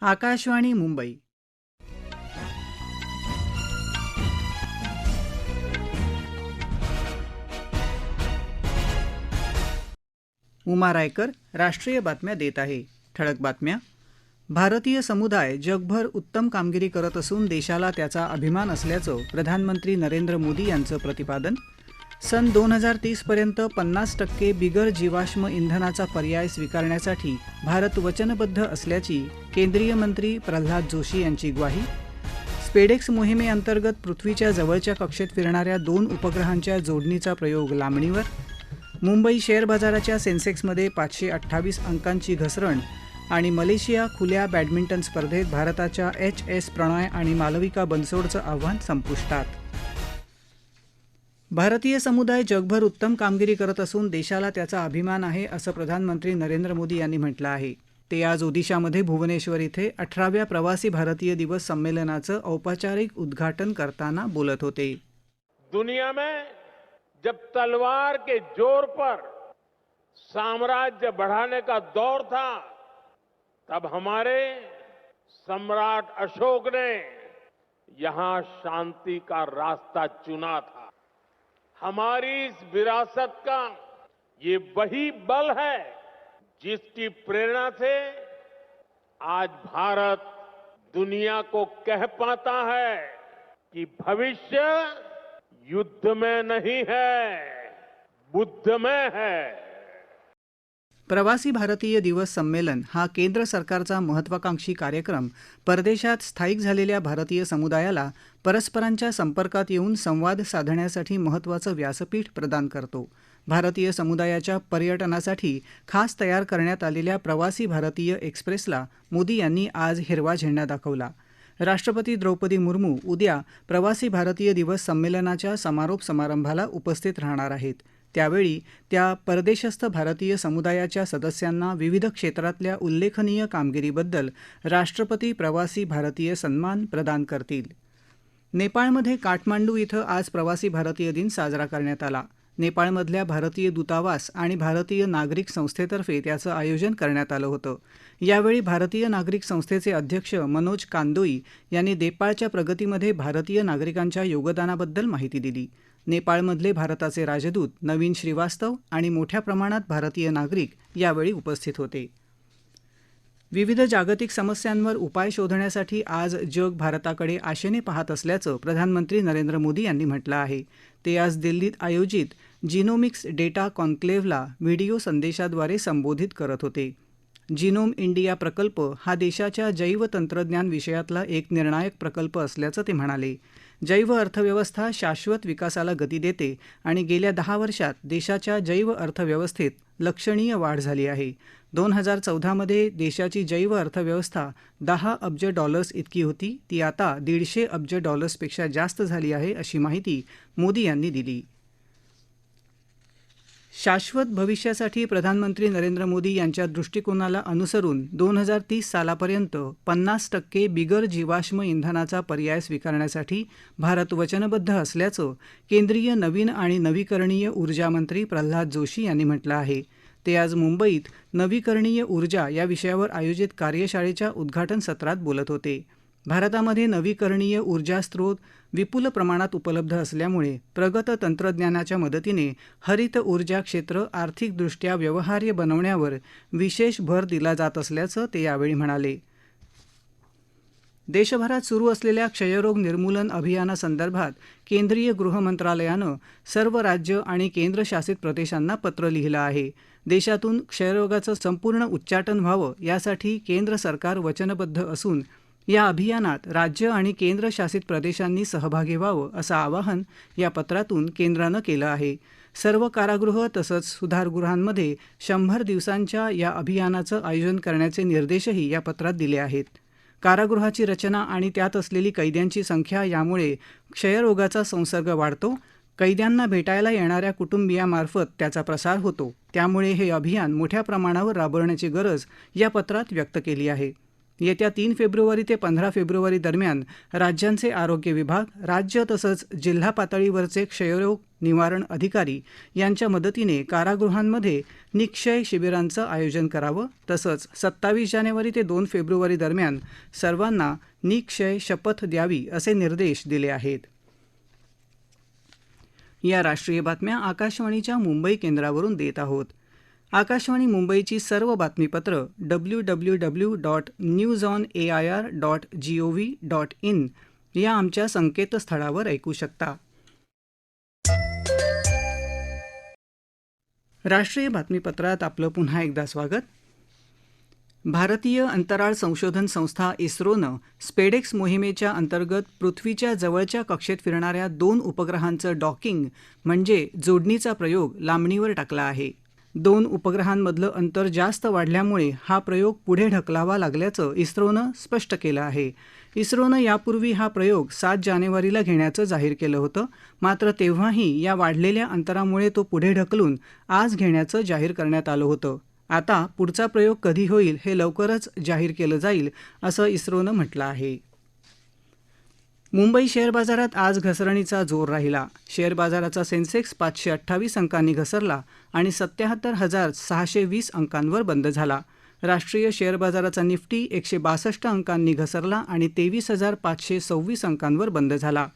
आकाशवाणी मुंबई. उमा रायकर राष्ट्रीय बातम्या देत आहे. ठळक बातम्या. भारतीय समुदाय जगभर उत्तम कामगिरी करत असून देशाला त्याचा अभिमान असल्याचं प्रधानमंत्री नरेंद्र मोदी यांचं प्रतिपादन सन दोन हजार तीसपर्यंत पन्नास टक्के बिगर जीवाश्म इंधनाचा पर्याय स्वीकारण्यासाठी भारत वचनबद्ध असल्याची केंद्रीय मंत्री प्रल्हाद जोशी यांची ग्वाही. स्पेडेक्स मोहिमेअंतर्गत पृथ्वीच्या जवळच्या कक्षेत फिरणाऱ्या दोन उपग्रहांच्या जोडणीचा प्रयोग लांबणीवर. मुंबई शेअर बाजाराच्या सेन्सेक्समध्ये पाचशे अठ्ठावीस अंकांची घसरण आणि मलेशिया खुल्या बॅडमिंटन स्पर्धेत भारताच्या एच एस प्रणॉय आणि मालविका बनसोडचं आव्हान संपुष्टात. भारतीय समुदाय जगभर उत्तम कामगिरी करत असून देशाला त्याचा अभिमान आहे असं प्रधानमंत्री नरेंद्र मोदी यांनी म्हटलं आहे. ते आज ओदिशामध्ये भुवनेश्वर इथे अठराव्या प्रवासी भारतीय दिवस संमेलनाचं औपचारिक उद्घाटन करताना बोलत होते. दुनिया में जब तलवार के जोर पर साम्राज्य बढ़ाने का दौर था तब हमारे सम्राट अशोक ने यहां शांति का रास्ता चुना था। हमारी इस विरासत का ये वही बल है जिसकी प्रेरणा से आज भारत दुनिया को कह पाता है कि भविष्य युद्ध में नहीं है, बुद्ध में है। प्रवासी भारतीय दिवस संमेलन हा केंद्र सरकारचा महत्वाकांक्षी कार्यक्रम परदेशात स्थायिक झालेल्या भारतीय समुदायाला परस्परांच्या संपर्कात येऊन संवाद साधण्यासाठी महत्वाचं व्यासपीठ प्रदान करतो. भारतीय समुदायाच्या पर्यटनासाठी खास तयार करण्यात आलेल्या प्रवासी भारतीय एक्सप्रेसला मोदी यांनी आज हिरवा झेंडा दाखवला. राष्ट्रपती द्रौपदी मुर्मू उद्या प्रवासी भारतीय दिवस संमेलनाच्या समारोप समारंभाला उपस्थित राहणार आहेत. त्यावेळी त्या परदेशस्थ भारतीय समुदायाच्या सदस्यांना विविध क्षेत्रातल्या उल्लेखनीय कामगिरीबद्दल राष्ट्रपती प्रवासी भारतीय सन्मान प्रदान करतील. नेपाळमध्ये काठमांडू इथं आज प्रवासी भारतीय दिन साजरा करण्यात आला. नेपाळमधल्या भारतीय दूतावास आणि भारतीय नागरिक संस्थेतर्फे त्याचं आयोजन करण्यात आलं होतं. यावेळी भारतीय नागरिक संस्थेचे अध्यक्ष मनोज कांदोई यांनी नेपाळच्या प्रगतीमध्ये भारतीय नागरिकांच्या योगदानाबद्दल माहिती दिली. नेपाळमधले भारताचे राजदूत नवीन श्रीवास्तव आणि मोठ्या प्रमाणात भारतीय नागरिक यावेळी उपस्थित होते. विविध जागतिक समस्यांवर उपाय शोधण्यासाठी आज जग भारताकडे आशेने पाहत असल्याचं प्रधानमंत्री नरेंद्र मोदी यांनी म्हटलं आहे. ते आज दिल्लीत आयोजित जिनोमिक्स डेटा कॉन्क्लेव्हला व्हिडिओ संदेशाद्वारे संबोधित करत होते. जिनोम इंडिया प्रकल्प हा देशाच्या जैवतंत्रज्ञान विषयातला एक निर्णायक प्रकल्प असल्याचं ते म्हणाले. जैव अर्थव्यवस्था शाश्वत विकासाला गती देते आणि गेल्या दहा वर्षात देशाच्या जैव अर्थव्यवस्थेत लक्षणीय वाढ झाली आहे. दोन हजार चौदामध्ये देशाची जैव अर्थव्यवस्था दहा अब्ज डॉलर्स इतकी होती ती आता दीडशे अब्ज डॉलर्सपेक्षा जास्त झाली आहे अशी माहिती मोदी यांनी दिली. शाश्वत भविष्यासाठी प्रधानमंत्री नरेंद्र मोदी यांच्या दृष्टिकोनाला अनुसरून दोन हजार तीस सालापर्यंत पन्नास टक्के बिगर जीवाश्म इंधनाचा पर्याय स्वीकारण्यासाठी भारत वचनबद्ध असल्याचं केंद्रीय नवीन आणि नवीकरणीय ऊर्जा मंत्री प्रल्हाद जोशी यांनी म्हटलं आहे. ते आज मुंबईत नवीकरणीय ऊर्जा या विषयावर आयोजित कार्यशाळेच्या उद्घाटन सत्रात बोलत होते. भारतामध्ये नवीकरणीय ऊर्जा स्रोत विपुल प्रमाणात उपलब्ध असल्यामुळे प्रगत तंत्रज्ञानाच्या मदतीने हरित ऊर्जा क्षेत्र आर्थिकदृष्ट्या व्यवहार्य बनवण्यावर विशेष भर दिला जात असल्याचं ते यावेळी म्हणाले. देशभरात सुरू असलेल्या क्षयरोग निर्मूलन अभियानासंदर्भात केंद्रीय गृह मंत्रालयानं सर्व राज्य आणि केंद्रशासित प्रदेशांना पत्र लिहिलं आहे. देशातून क्षयरोगाचं संपूर्ण उच्चाटन व्हावं यासाठी केंद्र सरकार वचनबद्ध असून या अभियानात राज्य आणि केंद्रशासित प्रदेशांनी सहभागी व्हावं असं आवाहन या पत्रातून केंद्रानं केलं आहे. सर्व कारागृह तसंच सुधारगृहांमध्ये शंभर दिवसांच्या या अभियानाचं आयोजन करण्याचे निर्देशही या पत्रात दिले आहेत. कारागृहाची रचना आणि त्यात असलेली कैद्यांची संख्या यामुळे क्षयरोगाचा संसर्ग वाढतो. कैद्यांना भेटायला येणाऱ्या कुटुंबियामार्फत त्याचा प्रसार होतो. त्यामुळे हे अभियान मोठ्या प्रमाणावर राबवण्याची गरज या पत्रात व्यक्त केली आहे. येत्या तीन फेब्रुवारी ते पंधरा फेब्रुवारी दरम्यान राज्यांचे आरोग्य विभाग राज्य तसंच जिल्हा पातळीवरचे क्षयरोग निवारण अधिकारी यांच्या मदतीने कारागृहांमध्ये निक्षय शिबिरांचं आयोजन करावं. तसंच सत्तावीस जानेवारी ते दोन फेब्रुवारी दरम्यान सर्वांना निक्षय शपथ द्यावी असे निर्देश दिले आहेत. या राष्ट्रीय बातम्या आकाशवाणीच्या मुंबई केंद्रावरून देत आहोत. आकाशवाणी मुंबईची सर्व बातमीपत्रं W W W dot news on A I R dot G O V dot in या आमच्या संकेतस्थळावर ऐकू शकता. राष्ट्रीय बातमीपत्रात आपलं पुन्हा एकदा स्वागत. भारतीय अंतराळ संशोधन संस्था इस्रोनं स्पेडेक्स मोहिमेच्या अंतर्गत पृथ्वीच्या जवळच्या कक्षेत फिरणाऱ्या दोन उपग्रहांचं डॉकिंग म्हणजे जोडणीचा प्रयोग लांबणीवर टाकला आहे. दोन उपग्रहांमधलं अंतर जास्त वाढल्यामुळे हा प्रयोग पुढे ढकलावा लागल्याचं इस्रोनं स्पष्ट केलं आहे. इस्रोनं यापूर्वी हा प्रयोग सात जानेवारीला घेण्याचं जाहीर केलं होतं. मात्र तेव्हाही या वाढलेल्या अंतरामुळे तो पुढे ढकलून आज घेण्याचं जाहीर करण्यात आलं होतं. आता पुढचा प्रयोग कधी होईल हे लवकरच जाहीर केलं जाईल असं इस्रोनं म्हटलं आहे. मुंबई शेअर बाजारात आज घसरणीचा जोर राहिला. शेअर बाजाराचा सेन्सेक्स पाचशे अठ्ठावीस अंकांनी घसरला आणि सत्याहत्तर हजार सहाशे वीस अंकांवर बंद झाला. राष्ट्रीय शेअर बाजाराचा निफ्टी एकशे बासष्ट अंकांनी घसरला आणि तेवीस हजार पाचशे सव्वीस अंकांवर बंद झाला.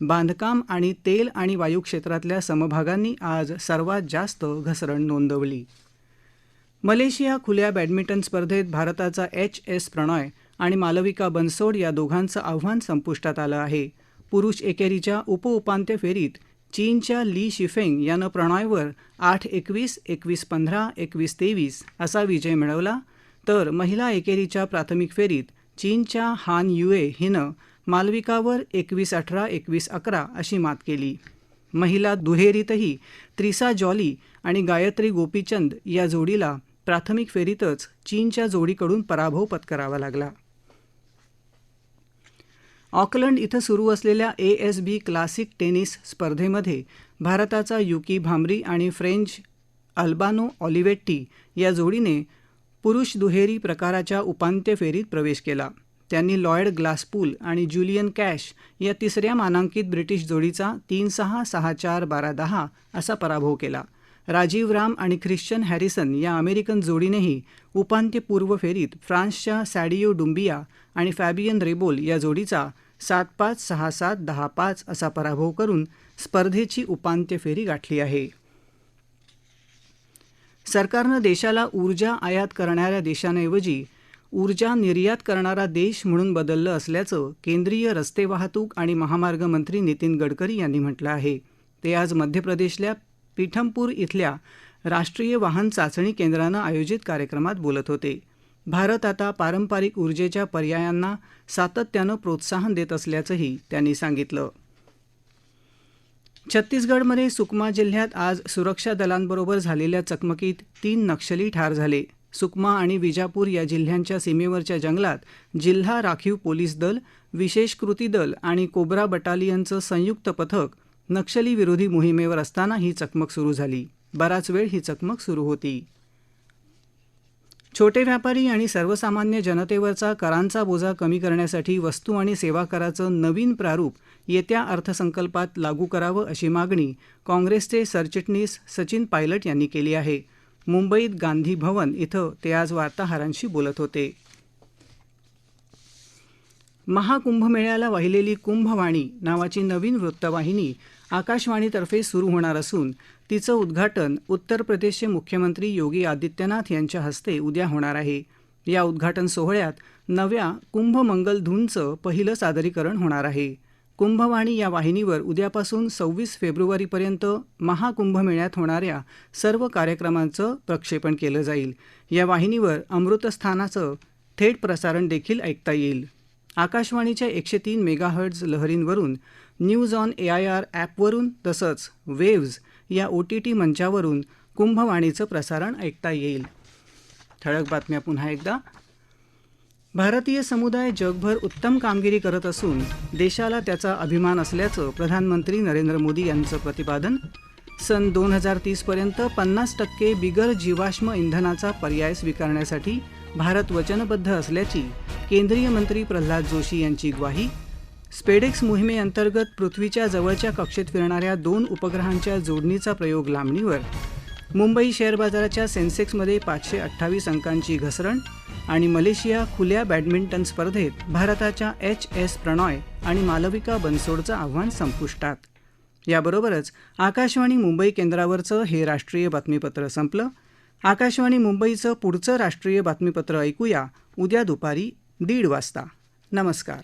बांधकाम आणि तेल आणि वायू क्षेत्रातल्या समभागांनी आज सर्वात जास्त घसरण नोंदवली. मलेशिया खुल्या बॅडमिंटन स्पर्धेत भारताचा एच एस प्रणॉय आणि मालविका बनसोड या दोघांचं आव्हान संपुष्टात आलं आहे. पुरुष एकेरीच्या उपउपांत्य फेरीत चीनच्या ली शिफेंग यानं प्रणॉयवर आठ एकवीस एकवीस पंधरा एकवीस तेवीस असा विजय मिळवला. तर महिला एकेरीच्या प्राथमिक फेरीत चीनच्या हान युए हिनं मालविकावर एकवीस अठरा एकवीस अकरा अशी मात केली. महिला दुहेरीतही त्रिसा जॉली आणि गायत्री गोपीचंद या जोडीला प्राथमिक फेरीतच चीनच्या जोडीकडून पराभव पत्करावा लागला. ऑकलंड इथं सुरू असलेल्या A S B classic tennis स्पर्धेमध्ये भारताचा युकी भांबरी आणि फ्रेंच अल्बानो ऑलिवेट्टी या जोडीने पुरुष दुहेरी प्रकाराच्या उपांत्य फेरीत प्रवेश केला. त्यांनी लॉयड ग्लासपूल आणि ज्युलियन कॅश या तिसऱ्या मानांकित ब्रिटिश जोडीचा तीन सहा सहा चार बारा दहा असा पराभव केला. राजीव राम आणि ख्रिश्चन हॅरिसन या अमेरिकन जोडीनेही उपांत्यपूर्व फेरीत फ्रान्सच्या सॅडियो डुंबिया आणि फॅबियन रेबोल या जोडीचा सात पाच सहा सात दहा पाच असा पराभव करून स्पर्धेची उपांत्य फेरी गाठली आहे. सरकारनं देशाला ऊर्जा आयात करणाऱ्या देशांऐवजी ऊर्जा निर्यात करणारा देश म्हणून बदललं असल्याचं केंद्रीय रस्ते वाहतूक आणि महामार्ग मंत्री नितीन गडकरी यांनी म्हटलं आहे. ते आज मध्य प्रदेशल्या पीठमपूर इथल्या राष्ट्रीय वाहन चाचणी केंद्रानं आयोजित कार्यक्रमात बोलत होते. भारत आता पारंपरिक ऊर्जेच्या पर्यायांना सातत्यानं प्रोत्साहन देत असल्याचंही त्यांनी सांगितलं. छत्तीसगडमध्ये सुकमा जिल्ह्यात आज सुरक्षा दलांबरोबर झालेल्या चकमकीत तीन नक्षली ठार झाले. सुकमा आणि विजापूर या जिल्ह्यांच्या सीमेवरच्या जंगलात जिल्हा राखीव पोलीस दल विशेष कृती दल आणि कोब्रा बटालियनचं संयुक्त पथक नक्षली विरोधी मोहिमेवर असताना ही चकमक सुरू झाली. बराच वेळ ही चकमक सुरू होती. छोटे व्यापारी आणि सर्वसामान्य जनतेवरचा करांचा बोजा कमी करण्यासाठी वस्तू आणि सेवा कराचं नवीन प्रारूप येत्या अर्थसंकल्पात लागू करावं अशी मागणी काँग्रेसचे सरचिटणीस सचिन पायलट यांनी केली आहे. मुंबईत गांधी भवन इथं ते आज वार्ताहरांशी बोलत होते. महाकुंभमेळ्याला वाहिलेली कुंभवाणी नावाची नवीन वृत्तवाहिनी आकाशवाणीतर्फे सुरू होणार असून तिचं उद्घाटन उत्तर प्रदेशचे मुख्यमंत्री योगी आदित्यनाथ यांच्या हस्ते उद्या होणार आहे. या उद्घाटन सोहळ्यात नव्या कुंभमंगलधूंचं पहिलं सादरीकरण होणार आहे. कुंभवाणी या वाहिनीवर उद्यापासून सव्वीस फेब्रुवारीपर्यंत महाकुंभमेळ्यात होणाऱ्या सर्व कार्यक्रमांचं प्रक्षेपण केलं जाईल. या वाहिनीवर अमृतस्थानाचं थेट प्रसारण देखील ऐकता येईल. आकाशवाणीच्या एकशे तीन megahertz लहरींवरून news on A I R ॲपवरून तसंच वेव्ज या ओ टी टी मंचावरून कुंभवाणीचं प्रसारण ऐकता येईल. ठळक बातम्या पुन्हा एकदा. भारतीय समुदाय जगभर उत्तम कामगिरी करत असून देशाला त्याचा अभिमान असल्याचं प्रधानमंत्री नरेंद्र मोदी यांचं प्रतिपादन. सन दोन हजार तीसपर्यंत पन्नास टक्के बिगर जीवाश्म इंधनाचा पर्याय स्वीकारण्यासाठी भारत वचनबद्ध असल्याची केंद्रीय मंत्री प्रल्हाद जोशी यांची ग्वाही. स्पेडेक्स मोहिमेअंतर्गत पृथ्वीच्या जवळच्या कक्षेत फिरणाऱ्या दोन उपग्रहांच्या जोडणीचा प्रयोग लांबणीवर. मुंबई शेअर बाजाराच्या सेन्सेक्समध्ये पाचशे अठ्ठावीस अंकांची घसरण आणि मलेशिया खुल्या बॅडमिंटन स्पर्धेत भारताच्या एच एस प्रणॉय आणि मालविका बनसोडचं आव्हान संपुष्टात. याबरोबरच आकाशवाणी मुंबई केंद्रावरचं हे राष्ट्रीय बातमीपत्र संपलं. आकाशवाणी मुंबईचं पुढचं राष्ट्रीय बातमीपत्र ऐकूया उद्या दुपारी दीड वाजता. नमस्कार.